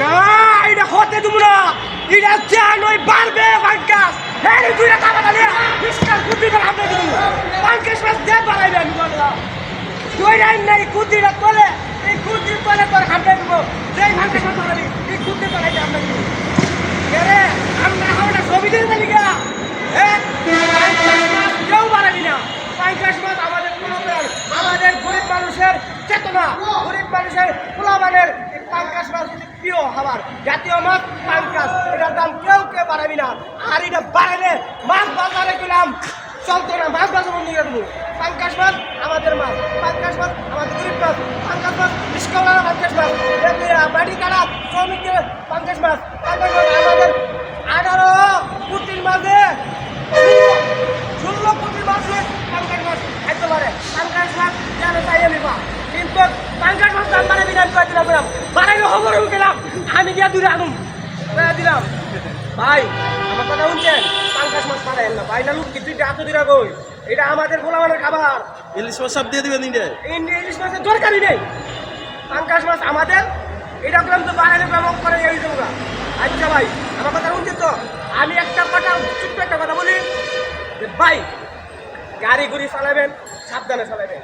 না এটা হতে তুমি না। এটা চান ওই বাড়বে পাঙ্কাস হ্যাঁ রে, দুইটা টাকা পাঙ্কাস মাছ দেব বাড়াইবে আমি বললাম দুইটাই নাই কুটিটা তোলে এই কুটি তোলে তোর আমরা দিব। যেই পাঙ্কাস মাছ বাড়াবি এই কুটি তোলাইতে আমরা আমরা ছবি দিয়ে দিলি গা হ্যাঁ কেউ বাড়াবি না। পাঙ্কাস মাছ আমাদের কোনো আমাদের গরিব মানুষের চেতনা গরিব মানুষের পোলাবানের খাবার জাতীয় মাছ পাঙ্কাস এটার দাম কেউ কেউ বাড়াবি না। আর এটা বাড়ালে মাছ বাজারে গেলাম। চলতো না, মাছ বাজার বন্ধ করে দেবো। পাঙ্কাস মাছ আমাদের মাছ পাঙ্কাস মাছ আমাদের গরিব মাছ পাঙ্কাস মাছ রিস্কাওয়ালা পাঙ্কাস মাছ। বাড়ি কাটা শ্রমিকদের পাঙ্কাস মাছ। পাঙ্কাস মাছ আমাদের আঠারো কোটির মাঝে। ষোলো কোটির মাঝে পাঙ্কাস মাছ খাইতে পারে। পাঙ্কাস মাছ যেন চাইয়ে নিবা। কিন্তু পাঙ্কাস মাছ দাম বাড়াবি না আমি কয়ে হয়ে গেলাম আমি গিয়ে দূরে আনুম দিলাম। ভাই আমার কথা শুনছেন? পাঙ্কাস মাছ বাড়াইল না ভাই না লোক কিছু এত দূরে কই এটা আমাদের গোলামানের খাবার। ইলিশ মাছ সব দিয়ে দিবেন ইন্ডিয়ায় ইন্ডিয়া ইলিশ মাছের দরকারই নেই। পাঙ্কাস মাছ আমাদের। এটা করলাম তো বাইরে ব্যবহার করে এই না। আচ্ছা ভাই আমার কথা শুনছেন তো? আমি একটা কথা ছোট্ট একটা কথা বলি। যে ভাই গাড়ি গুড়ি চালাবেন সাবধানে চালাবেন।